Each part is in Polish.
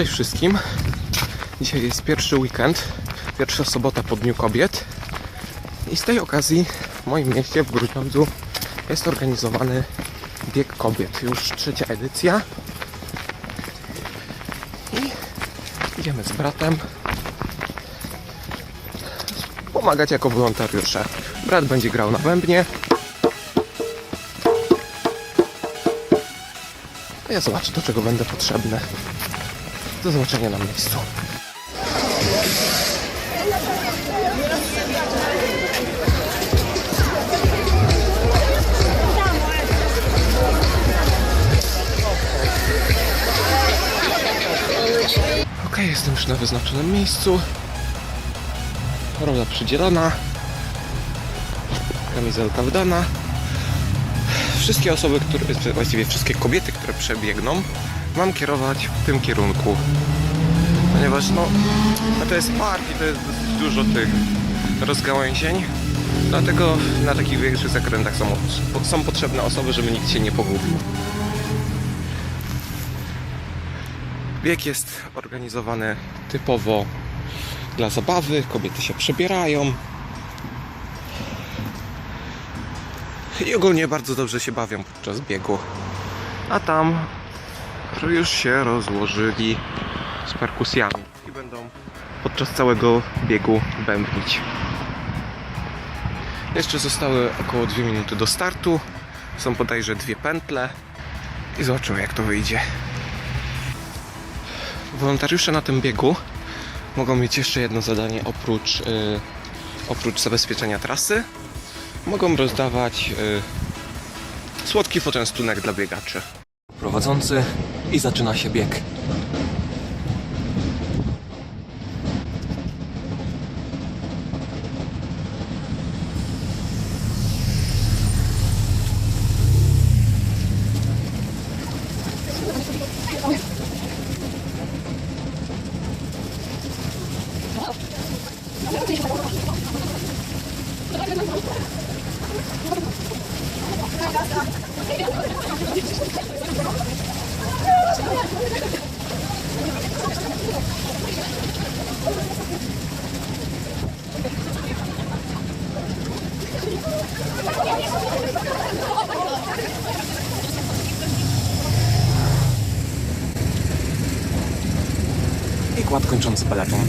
Cześć wszystkim. Dzisiaj jest pierwszy weekend, pierwsza sobota po Dniu Kobiet. I z tej okazji w moim mieście, w Grudziądzu, jest organizowany bieg kobiet. Już trzecia edycja. I idziemy z bratem pomagać jako wolontariusze. Brat będzie grał na bębnie. A ja zobaczę, do czego będę potrzebny. Do zobaczenia na miejscu. Ok, jestem już na wyznaczonym miejscu. Rola przydzielona. Kamizelka wydana. Wszystkie osoby, które, właściwie wszystkie kobiety, które przebiegną, mam kierować w tym kierunku. Ponieważ no, to jest park i to jest dosyć dużo tych rozgałęzień. Dlatego na takich większych zakrętach są, są potrzebne osoby, żeby nikt się nie pogubił. Bieg jest organizowany typowo dla zabawy, kobiety się przebierają. I ogólnie bardzo dobrze się bawią podczas biegu. A tam już się rozłożyli z perkusjami i będą podczas całego biegu bębnić. Jeszcze zostały około 2 minuty do startu. Są bodajże dwie pętle i zobaczymy jak to wyjdzie. Wolontariusze na tym biegu mogą mieć jeszcze jedno zadanie oprócz, yy, oprócz zabezpieczenia trasy. Mogą rozdawać yy, słodki poczęstunek dla biegaczy. Prowadzący i zaczyna się bieg. I kład kończący peleton.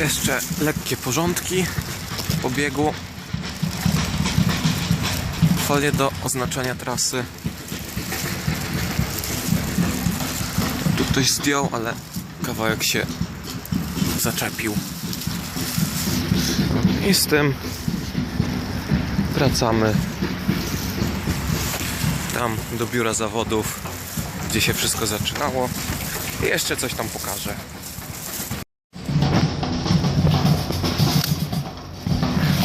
Jeszcze lekkie porządki po biegu. Folie do oznaczenia trasy. Tu ktoś zdjął, ale kawałek się zaczepił. I z tym wracamy tam do biura zawodów, gdzie się wszystko zaczynało. I jeszcze coś tam pokażę.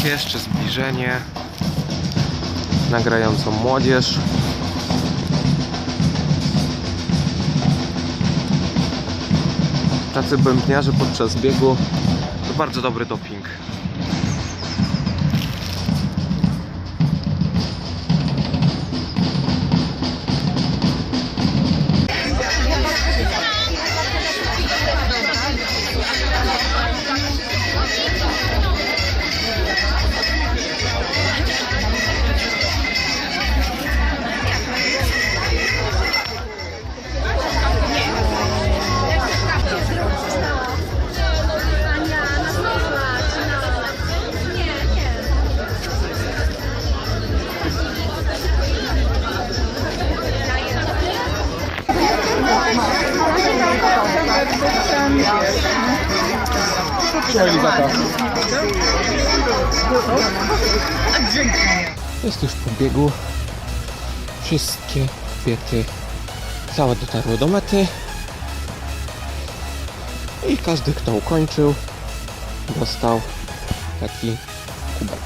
Jeszcze zbliżenie. Nagrającą młodzież. Tacy bębniarze podczas biegu to bardzo dobry doping. Jest już po biegu. Wszystkie kobiety całe dotarły do mety. I każdy, kto ukończył, dostał taki kubek.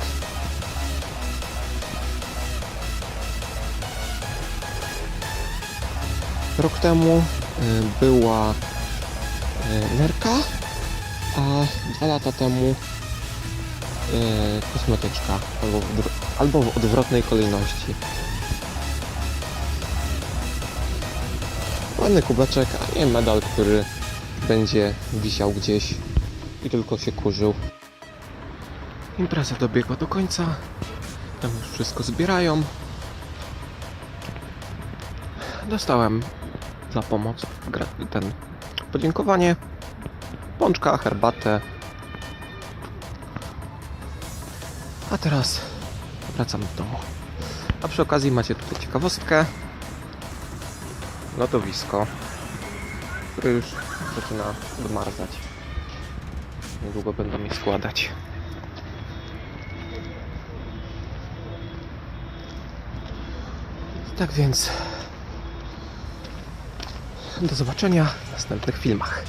Rok temu y, była nerka, a dwa lata temu y, kosmetyczka albo w, albo w odwrotnej kolejności. Ładny kubeczek, a nie medal, który będzie wisiał gdzieś i tylko się kurzył. Impreza dobiegła do końca. Tam już wszystko zbierają. Dostałem za pomoc ten podziękowanie, pączka, herbatę. A teraz wracam do domu. A przy okazji macie tutaj ciekawostkę. Lodowisko, które już zaczyna odmarzać. Niedługo będą je składać. Tak więc do zobaczenia w następnych filmach.